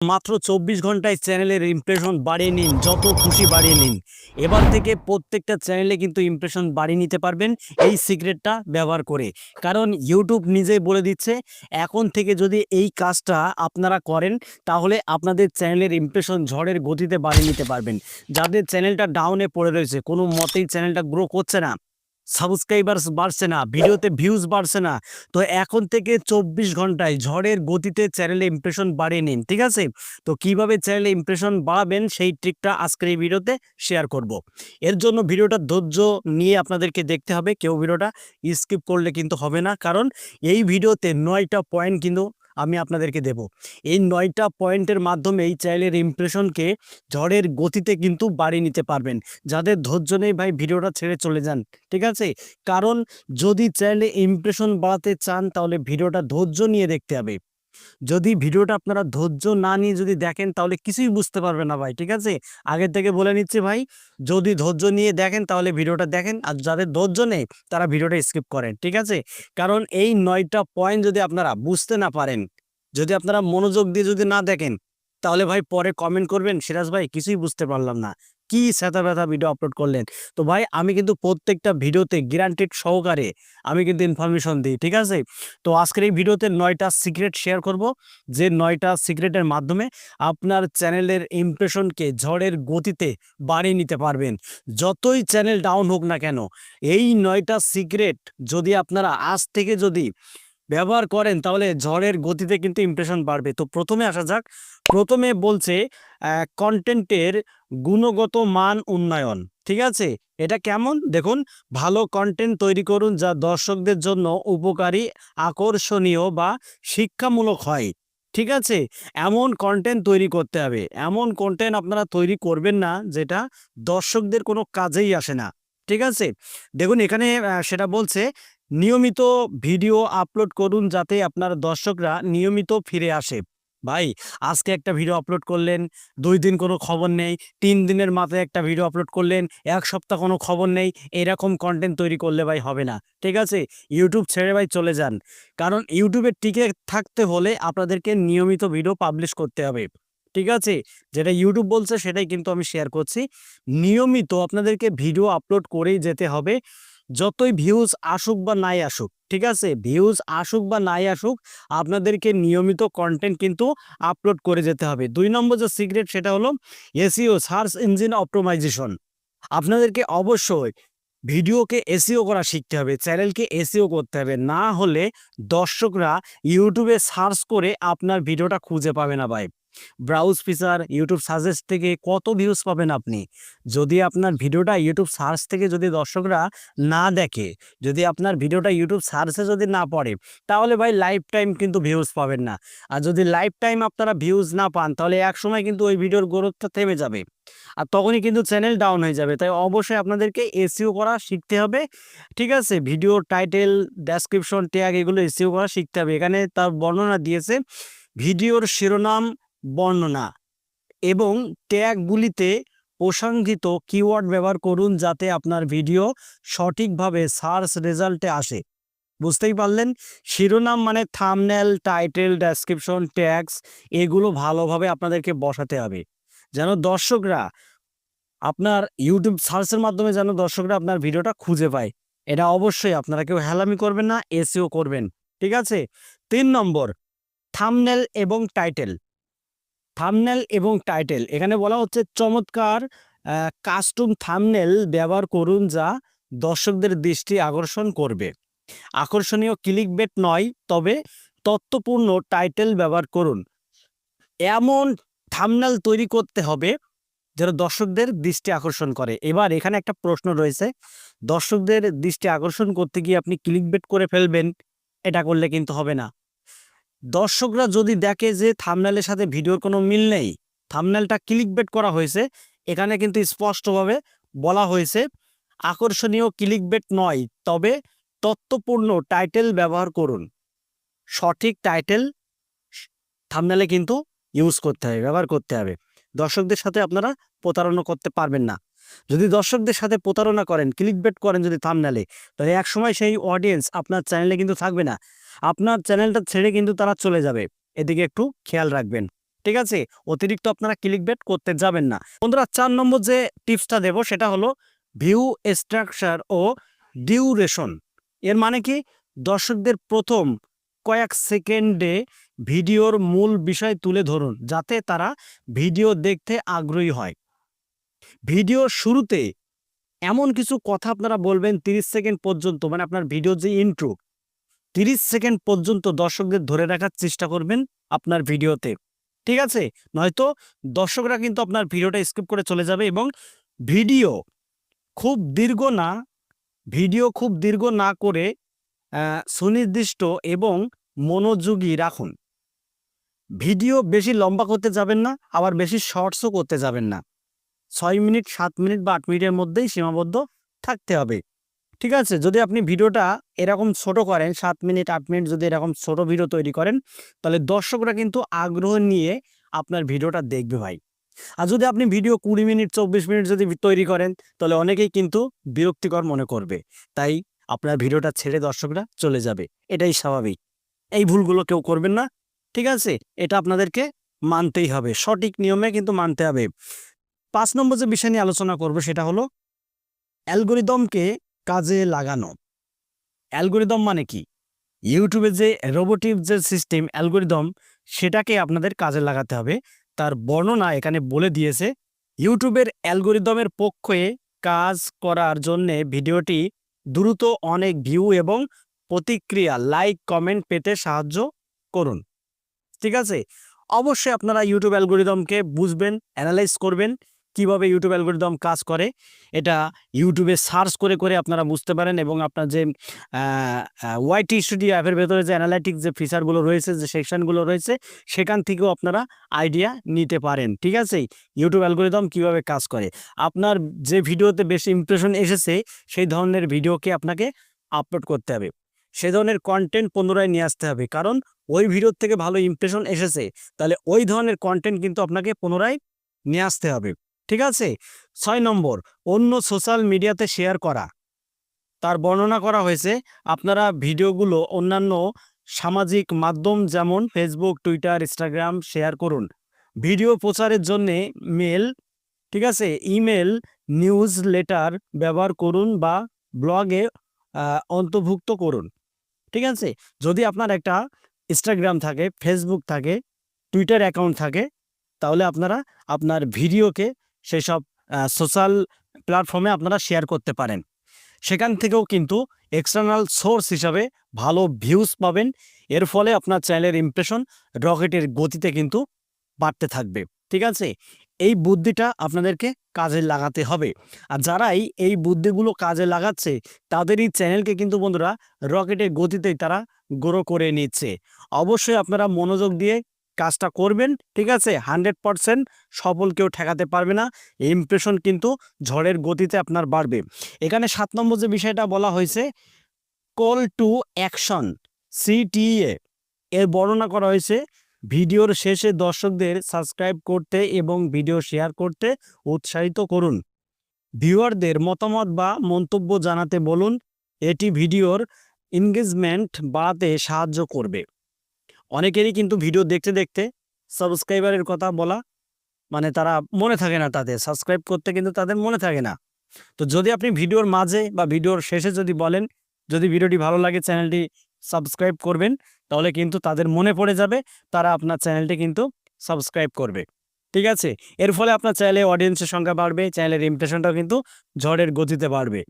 মাত্র চব্বিশ ঘন্টায় চ্যানেলের ইমপ্রেশন বাড়িয়ে নিন, যত খুশি বাড়িয়ে নিন। এবার থেকে প্রত্যেকটা চ্যানেলে কিন্তু ইমপ্রেশন বাড়িয়ে নিতে পারবেন এই সিক্রেটটা ব্যবহার করে। কারণ ইউটিউব নিজেই বলে দিচ্ছে, এখন থেকে যদি এই কাজটা আপনারা করেন, তাহলে আপনাদের চ্যানেলের ইমপ্রেশন ঝড়ের গতিতে বাড়িয়ে নিতে পারবেন। যাদের চ্যানেলটা ডাউনে পড়ে রয়েছে, কোনো মতেই চ্যানেলটা গ্রো করছে না। সাবস্ক্রাইবার্স বাড়ছে না, ভিডিওতে ভিউজ বাড়ছে না, তো এখন থেকে চব্বিশ ঘন্টায় ঝড়ের গতিতে চ্যানেলে ইমপ্রেশন বাড়িয়ে নিন, ঠিক আছে তো কীভাবে চ্যানেলে ইমপ্রেশন বাড়াবেন সেই ট্রিকটা আজকের এই ভিডিওতে শেয়ার করব। এর জন্য ভিডিওটা ধৈর্য নিয়ে আপনাদেরকে দেখতে হবে, কেউ ভিডিওটা স্কিপ করলে কিন্তু হবে না, কারণ এই ভিডিওতে নয়টা পয়েন্ট কিন্তু আমি আপনাদেরকে দেব। এই নয়টা পয়েন্টের মাধ্যমে এই চ্যানেলের ইমপ্রেশনকে ঝড়ের গতিতে কিন্তু বাড়িয়ে নিতে পারবেন। যাদের ধৈর্য নেই ভাই, ভিডিওটা ছেড়ে চলে যান, ঠিক আছে? কারণ যদি চ্যানেলে ইমপ্রেশন বাড়াতে চান, তাহলে ভিডিওটা ধৈর্য নিয়ে দেখতে হবে। যদি ভিডিওটা আপনারা ধৈর্য না নিয়ে যদি দেখেন, তাহলে কিছুই বুঝতে পারবে না ভাই, ঠিক আছে? আগের থেকে বলে নিচ্ছি ভাই, যদি ধৈর্য নিয়ে দেখেন, তাহলে ভিডিওটা দেখেন, আর যাদের ধৈর্য নেই, তারা ভিডিওটা স্কিপ করেন, ঠিক আছে? কারণ এই নয়টা পয়েন্ট যদি আপনারা বুঝতে না পারেন যদি আপনারা মনোযোগ দিয়ে যদি না দেখেন, তাহলে ভাই পরে কমেন্ট করবেন। সিরাজ ভাই, কিছুই বুঝতে পারলাম না। কি স্যাতা ব্যথা ভিডিও আপলোড করলেন? তো ভাই, আমি কিন্তু প্রত্যেকটা ভিডিওতে গ্যারান্টেড সহকারে আমি কিন্তু ইনফরমেশন দিই, ঠিক আছে? তো আজকের এই ভিডিওতে নয়টা সিক্রেট শেয়ার করব, যে নয়টা সিক্রেটের মাধ্যমে আপনার চ্যানেলের ইমপ্রেশনকে ঝড়ের গতিতে বাড়িয়ে নিতে পারবেন। যতই চ্যানেল ডাউন হোক না কেন, এই নয়টা সিক্রেট যদি আপনারা আজ থেকে যদি ব্যবহার করেন, তাহলে ঝড়ের গতিতে কিন্তু ইমপ্রেশন বাড়বে। তো প্রথমে আসা যাক। প্রথমে বলছে কন্টেন্টের গুণগত মান উন্নয়ন, ঠিক আছে? এটা কেমন? দেখুন, ভালো কন্টেন্ট তৈরি করুন যা দর্শকদের জন্য উপকারী, আকর্ষণীয় বা শিক্ষামূলক হয়, ঠিক আছে? এমন কন্টেন্ট তৈরি করতে হবে। এমন কন্টেন্ট আপনারা তৈরি করবেন না, যেটা দর্শকদের কোনো কাজেই আসে না, ঠিক আছে? দেখুন, এখানে সেটা বলছে নিয়মিত ভিডিও আপলোড করুন যাতে আপনার দর্শকরা নিয়মিত ফিরে আসে। ভাই, আজকে একটা ভিডিও আপলোড করলেন, দুই দিন কোনো খবর নেই, তিন দিনের মাথায় একটা ভিডিও আপলোড করলেন, এক সপ্তাহ কোনো খবর নেই, এরকম কন্টেন্ট তৈরি করলে ভাই হবে না। ঠিক আছে? ইউটিউব ছেড়ে ভাই চলে যান। কারণ ইউটিউবে টিকে থাকতে হলে আপনাদেরকে নিয়মিত ভিডিও পাবলিশ করতে হবে। ঠিক আছে? যেটা ইউটিউব বলছে সেটাই কিন্তু আমি শেয়ার করছি। নিয়মিত আপনাদেরকে ভিডিও আপলোড করেই যেতে হবে। যতই ভিউজ আসুক বা নাই আসুক, ঠিক আছে? ভিউজ আসুক বা নাই আসুক, আপনাদেরকে নিয়মিত কন্টেন্ট কিন্তু আপলোড করে যেতে হবে। দুই নম্বর যে সিক্রেট সেটা হলো এসিও সার্চ ইঞ্জিন অপটোমাইজেশন আপনাদেরকে অবশ্যই ভিডিওকে এসিও করা শিখতে হবে, চ্যানেলকে এসিও করতে হবে। না হলে দর্শকরা ইউটিউবে সার্চ করে আপনার ভিডিওটা খুঁজে পাবে না ভাই। ব্রাউজ ফিচার ইউটিউব সাজেস্ট থেকে কত ভিউজ পাবেন আপনি? যদি আপনার ভিডিওটা ইউটিউব সার্চ থেকে যদি দর্শকরা না দেখে, যদি আপনার ভিডিওটা ইউটিউব সার্চে যদি না পড়ে, তাহলে ভাই লাইফ টাইম কিন্তু ভিউজ পাবেন না। আর যদি লাইফ টাইম আপনারা ভিউজ না পান, তাহলে এক সময় কিন্তু ওই ভিডিওর গ্রোথটা থেমে যাবে। আর তখনই কিন্তু চ্যানেল ডাউন হয়ে যাবে। তাই অবশ্যই আপনাদেরকে এসিও করা শিখতে হবে। ঠিক আছে? ভিডিও টাইটেল ডেসক্রিপশন ট্যাগ এগুলো এসিও করা শিখতে হবে। এখানে তার বর্ণনা দিয়েছে। ভিডিওর শিরোনাম বর্ণনা। এবং ট্যাগগুলিতে প্রসঙ্গিত কিওয়ার্ড ব্যবহার করুন যাতে আপনার ভিডিও সঠিকভাবে সার্চ রেজাল্টে আসে। বুঝতেই পারলেন? শিরোনাম মানে থামনেল টাইটেল ডেসক্রিপশন ট্যাগস এগুলো ভালোভাবে আপনাদেরকে বসাতে হবে। যেন দর্শকরা আপনার ইউটিউব সার্চের মাধ্যমে যেন দর্শকরা আপনার ভিডিওটা খুঁজে পায়। এটা অবশ্যই আপনারা কেউ হেলামি করবেন না এসিও করবেন। ঠিক আছে? তিন নম্বর থামনেল এবং টাইটেল থামনেল এবং টাইটেল। এখানে বলা হচ্ছে চমৎকার কাস্টম থামনেল ব্যবহার করুন যা দর্শকদের দৃষ্টি আকর্ষণ করবে। আকর্ষণীয় ক্লিক বেট নয়, তবে তত্ত্বপূর্ণ টাইটেল ব্যবহার করুন। এমন থামনেল তৈরি করতে হবে যেটা দর্শকদের দৃষ্টি আকর্ষণ করে। এবার এখানে একটা প্রশ্ন রয়েছে। দর্শকদের দৃষ্টি আকর্ষণ করতে গিয়ে আপনি ক্লিক বেট করে ফেলবেন, এটা করলে কিন্তু হবে না। দর্শকরা যদি দেখে যে থামনেলের সাথে ভিডিওর কোনো মিল নেই থামনেলটা ক্লিক বেট করা হয়েছে, এখানে কিন্তু স্পষ্টভাবে বলা হয়েছে, আকর্ষণীয় ক্লিক বেট নয়, তবে তত্ত্বপূর্ণ টাইটেল ব্যবহার করুন। সঠিক টাইটেল থামনেলে কিন্তু ইউজ করতে হবে, ব্যবহার করতে হবে। দর্শকদের সাথে আপনারা প্রতারণা করতে পারবেন না। যদি দর্শকদের সাথে প্রতারণা করেন ক্লিক বেট করেন যদি থামনেলে তাহলে এক সময় সেই অডিয়েন্স আপনার চ্যানেলে কিন্তু থাকবে না। আপনার চ্যানেলটা ছেড়ে কিন্তু তারা চলে যাবে। এদিকে একটু খেয়াল রাখবেন। ঠিক আছে? অতিরিক্ত আপনারা ক্লিক বেট করতে যাবেন না। বন্ধুরা, চার নম্বর যে টিপসটা দেব সেটা হলো ভিউ স্ট্রাকচার ও ডিউরেশন এর মানে কি? দর্শকদের প্রথম কয়েক সেকেন্ডে ভিডিওর মূল বিষয় তুলে ধরুন, যাতে তারা ভিডিও দেখতে আগ্রহী হয়। ভিডিও শুরুতে এমন কিছু কথা আপনারা বলবেন 30 সেকেন্ড পর্যন্ত মানে আপনার ভিডিও যে ইন্ট্রো 30 সেকেন্ড পর্যন্ত দর্শকদের ধরে রাখার চেষ্টা করবেন আপনার ভিডিওতে। ঠিক আছে? নয়তো দর্শকরা কিন্তু আপনার ভিডিওটা স্কিপ করে চলে যাবে এবং ভিডিও খুব দীর্ঘ না, ভিডিও খুব দীর্ঘ না করে সুনির্দিষ্ট এবং মনোযোগী রাখুন। ভিডিও বেশি লম্বা করতে যাবেন না, আবার বেশি শর্টসও করতে যাবেন না। ছয় মিনিট, সাত মিনিট বা আট মিনিটের মধ্যেই সীমাবদ্ধ থাকতে হবে। ঠিক আছে? যদি আপনি ভিডিওটা এরকম ছোট করেন, সাত মিনিট, আট মিনিট যদি এরকম ছোট ভিডিও তৈরি করেন, তাহলে দর্শকরা কিন্তু আগ্রহ নিয়ে আপনার ভিডিওটা দেখবে ভাই। আর যদি আপনি ভিডিও কুড়ি মিনিট, চব্বিশ মিনিট যদি তৈরি করেন, তাহলে অনেকেই কিন্তু বিরক্তিকর মনে করবে। তাই আপনার ভিডিওটা ছেড়ে দর্শকরা চলে যাবে। এটাই স্বাভাবিক। এই ভুলগুলো কেউ করবেন না, ঠিক আছে? এটা আপনাদেরকে মানতেই হবে। সঠিক নিয়মে কিন্তু মানতে হবে। পাঁচ নম্বর যে বিষয় নিয়ে আলোচনা করব, সেটা হলো অ্যালগোরিদমকে কাজে লাগানো। অ্যালগোরিদম মানে কি? ইউটিউবে যে রোবোটিভ যে সিস্টেম, অ্যালগোরিদম, সেটাকে আপনাদের কাজে লাগাতে হবে। তার বর্ণনা এখানে বলে দিয়েছে, ইউটিউবের অ্যালগোরিদমের পক্ষে কাজ করার জন্যে ভিডিওটি দ্রুত অনেক ভিউ এবং প্রতিক্রিয়া, লাইক, কমেন্ট পেতে সাহায্য করুন। ঠিক আছে? অবশ্যই আপনারা ইউটিউব অ্যালগোরিদমকে বুঝবেন, অ্যানালাইজ করবেন। কীভাবে ইউটিউব অ্যালগোরিদম কাজ করে, এটা ইউটিউবে সার্চ করে করে আপনারা বুঝতে পারেন এবং আপনার যে ওয়াইটি স্টুডিও অ্যাপের ভেতরে যে অ্যানালাইটিক যে ফিচারগুলো রয়েছে, যে সেকশনগুলো রয়েছে, সেখান থেকেও আপনারা আইডিয়া নিতে পারেন, ঠিক আছে? ইউটিউব অ্যালগোরিদম কীভাবে কাজ করে? আপনার যে ভিডিওতে বেশি ইমপ্রেশন এসেছে, সেই ধরনের ভিডিওকে আপনাকে আপলোড করতে হবে। সে ধরনের কন্টেন্ট পুনরায় নিয়ে আসতে হবে, কারণ ওই ভিডিওর থেকে ভালো ইমপ্রেশন এসেছে, তাহলে ওই ধরনের কন্টেন্ট কিন্তু আপনাকে পুনরায় নিয়ে আসতে হবে। ঠিক আছে? ছয় নম্বর, অন্য সোশ্যাল মিডিয়াতে শেয়ার করা। তার বর্ণনা করা হয়েছে, আপনারা ভিডিওগুলো অন্যান্য সামাজিক মাধ্যম যেমন ফেসবুক টুইটার ইনস্টাগ্রাম শেয়ার করুন। ভিডিও প্রচারের জন্যে মেল, ঠিক আছে? ইমেল, নিউজ লেটার ব্যবহার করুন বা ব্লগে অন্তর্ভুক্ত করুন। ঠিক আছে? যদি আপনার একটা ইনস্টাগ্রাম থাকে ফেসবুক থাকে টুইটার অ্যাকাউন্ট থাকে, তাহলে আপনারা আপনার ভিডিওকে সেসব সোশ্যাল প্ল্যাটফর্মে আপনারা শেয়ার করতে পারেন। সেখান থেকেও কিন্তু এক্সটার্নাল সোর্স হিসাবে ভালো ভিউজ পাবেন। এর ফলে আপনার চ্যানেলের ইমপ্রেশন রকেটের গতিতে কিন্তু বাড়তে থাকবে। ঠিক আছে? এই বুদ্ধিটা আপনাদেরকে কাজে লাগাতে হবে। আর যারাই এই বুদ্ধিগুলো কাজে লাগাচ্ছে, তাদেরই চ্যানেলকে কিন্তু বন্ধুরা রকেটের গতিতেই তারা গ্রো করে নিচ্ছে। অবশ্যই আপনারা মনোযোগ দিয়ে কাজটা করবেন, ঠিক আছে? হান্ড্রেড পারসেন্ট সফল কেউ ঠেকাতে পারবে না। ইমপ্রেশন কিন্তু ঝড়ের গতিতে আপনার বাড়বে। এখানে সাত নম্বর যে বিষয়টা বলা হয়েছে কল টু অ্যাকশন সিটিএ এর বর্ণনা করা হয়েছে, ভিডিওর শেষে দর্শকদের সাবস্ক্রাইব করতে এবং ভিডিও শেয়ার করতে উৎসাহিত করুন। ভিউয়ারদের মতামত বা মন্তব্য জানাতে বলুন। এটি ভিডিওর এনগেজমেন্ট বাড়াতে সাহায্য করবে। অনেকেরই কিন্তু ভিডিও দেখতে দেখতে সাবস্ক্রাইবারের কথা বলা মানে তারা মনে থাকে না তাদের। সাবস্ক্রাইব করতে কিন্তু তাদের মনে থাকে না। তো যদি আপনি ভিডিওর মাঝে বা ভিডিওর শেষে যদি বলেন, যদি ভিডিওটি ভালো লাগে চ্যানেলটি সাবস্ক্রাইব করবেন, তাহলে কিন্তু তাদের মনে পড়ে যাবে, তারা আপনার চ্যানেলটি কিন্তু সাবস্ক্রাইব করবে। ঠিক আছে? এর ফলে আপনার চ্যানেলে অডিয়েন্সের সংখ্যা বাড়বে, চ্যানেলের ইমপ্রেশনটাও কিন্তু ঝড়ের গতিতে বাড়বে।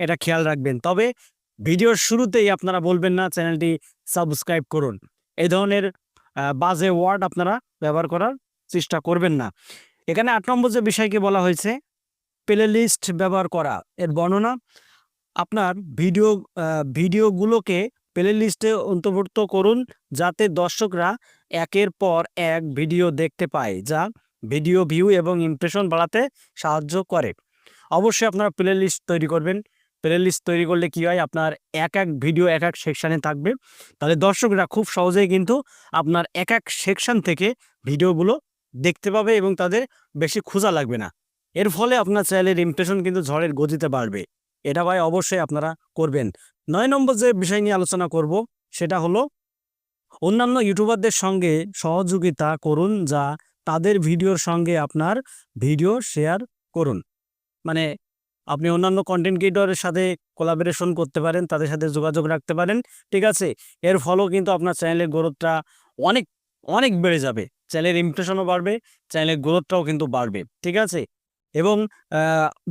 এটা খেয়াল রাখবেন। তবে ভিডিওর শুরুতেই আপনারা বলবেন না, চ্যানেলটি সাবস্ক্রাইব করুন। এই ধরনের বাজে ওয়ার্ড আপনারা ব্যবহার করার চেষ্টা করবেন না। এখানে আট নম্বর যে বিষয়কে বলা হয়েছে প্লে লিস্ট ব্যবহার করা। এর বর্ণনা, আপনার ভিডিও ভিডিওগুলোকে প্লে লিস্টে অন্তর্ভুক্ত করুন যাতে দর্শকরা একের পর এক ভিডিও দেখতে পায়, যা ভিডিও ভিউ এবং ইমপ্রেশন বাড়াতে সাহায্য করে। অবশ্যই আপনারা প্লে লিস্ট তৈরি করবেন। প্লে লিস্ট তৈরি করলে কি হয়? আপনার এক এক ভিডিও এক এক সেকশানে থাকবে। তাহলে দর্শকরা খুব সহজেই কিন্তু আপনার এক এক সেকশন থেকে ভিডিওগুলো দেখতে পাবে এবং তাদের বেশি খোঁজা লাগবে না। এর ফলে আপনার চ্যানেলের ইমপ্রেশন কিন্তু ঝড়ের গতিতে বাড়বে। এটা ভাই অবশ্যই আপনারা করবেন। নয় নম্বর যে বিষয় নিয়ে আলোচনা করব, সেটা হলো অন্যান্য ইউটিউবারদের সঙ্গে সহযোগিতা করুন যা তাদের ভিডিওর সঙ্গে আপনার ভিডিও শেয়ার করুন। মানে আপনি অন্যান্য কন্টেন্ট ক্রিয়েটরের সাথে কোলাবোরেশন করতে পারেন, তাদের সাথে যোগাযোগ রাখতে পারেন, ঠিক আছে? এর ফলেও কিন্তু আপনার চ্যানেলের গ্রোথটা অনেক অনেক বেড়ে যাবে। চ্যানেলের ইমপ্রেশনও বাড়বে চ্যানেলের গ্রোথটাও কিন্তু বাড়বে, ঠিক আছে? এবং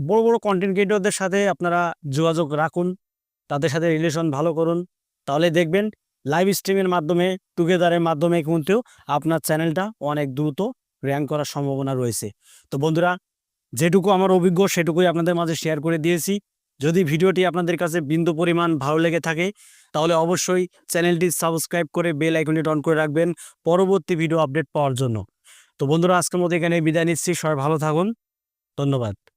বড় বড় কন্টেন্ট ক্রিয়েটরদের সাথে আপনারা যোগাযোগ রাখুন, তাদের সাথে রিলেশন ভালো করুন। তাহলে দেখবেন লাইভ স্ট্রিমের মাধ্যমে টুগেদারের মাধ্যমে কিন্তু আপনার চ্যানেলটা অনেক দ্রুত র্যাঙ্ক করার সম্ভাবনা রয়েছে। তো বন্ধুরা যেটুকু আমার অভিজ্ঞ, সেটুকুই আপনাদের মাঝে শেয়ার করে দিয়েছি। যদি ভিডিওটি আপনাদের কাছে বিন্দু পরিমাণ ভালো লেগে থাকে, তাহলে অবশ্যই চ্যানেলটি সাবস্ক্রাইব করে বেল আইকনটি অন করে রাখবেন পরবর্তী ভিডিও আপডেট পাওয়ার জন্য। তো বন্ধুরা, আজকের মতো এখানে বিদায় নিচ্ছি। সবাই ভালো থাকুন। ধন্যবাদ।